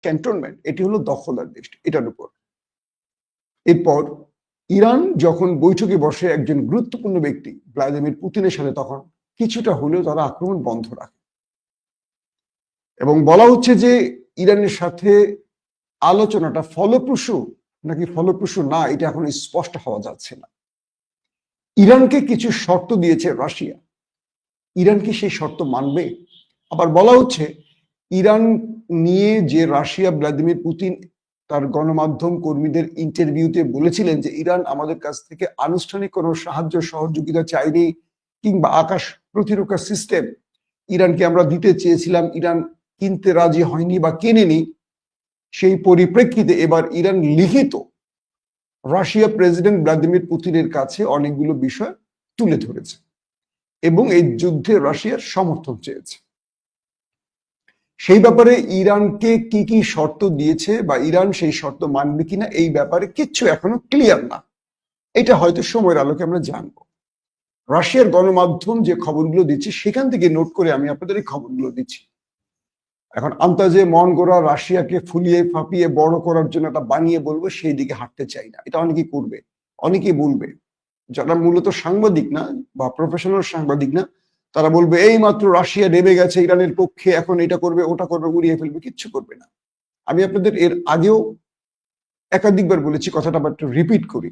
Cantonment এটি হলো দখলদার দেশ এটার উপর। এরপর, ইরান যখন বৈঠকে বসে একজন গুরুত্বপূর্ণ ব্যক্তি, ভ্লাদিমির পুতিনের সাথে, তখন কিছুটা হলেও তারা আক্রমণ বন্ধ রাখে। এবং বলা হচ্ছে যে, ইরানের সাথে আলোচনাটা ফলপ্রসূ নাকি ফলপ্রসূ না, এটা এখন স্পষ্ট হওয়া যাচ্ছে না। ইরানকে কিছু শর্ত দিয়েছে রাশিয়া। ইরান কি সেই শর্ত মানবে? আবার বলা হচ্ছে ইরান নিয়ে যে রাশিয়া ভ্লাদিমির পুতিন তার গণমাধ্যম কর্মীদের ইন্টারভিউতে বলেছিলেন যে, ইরান আমাদের কাছ থেকে আনুষ্ঠানিক কোনো সাহায্য, সহযোগিতা চাইনি কিংবা আকাশ প্রতিরক্ষা সিস্টেম ইরানকে আমরা দিতে চেয়েছিলাম, ইরান কিনতে রাজি হয়নি বা কেনেনি, সেই পরিপ্রেক্ষিতে এবার ইরান লিখিত রাশিয়া প্রেসিডেন্ট ভ্লাদিমির পুতিনের কাছে অনেকগুলো বিষয় তুলে ধরেছে এবং এই যুদ্ধে রাশিয়ার সমর্থন চেয়েছে। সেই ব্যাপারে ইরানকে কি কি শর্ত দিয়েছে বা ইরান সেই শর্ত মানবে কিনা এই ব্যাপারে কিচ্ছু এখনও ক্লিয়ার না। এটা হয়তো সময়ের আলোকে আমরা জানব। রাশিয়ার গণমাধ্যম যে খবরগুলো দিচ্ছে, সেখান থেকে নোট করে আমি আপনাদের এই খবরগুলো দিচ্ছি। এখন আন্তাজে মন গোড়া রাশিয়াকে ফুলিয়ে ফাঁপিয়ে বড় করার জন্য একটা বানিয়ে বলব, সেই দিকে হাঁটতে চাই না। এটা অনেকেই করবে, অনেকেই বলবে। যারা মূলত সাংবাদিক না বা প্রফেশনাল সাংবাদিক না তারা বলবে এই মাত্র রাশিয়া নেমে গেছে, ইরানের পক্ষে, এখন এটা করবে, ওটা করবে, উড়িয়ে ফেলবে, কিচ্ছু করবে না। আমি আপনাদের এর আগেও একাধিকবার বলেছি, কথাটা আবার একটু রিপিট করি।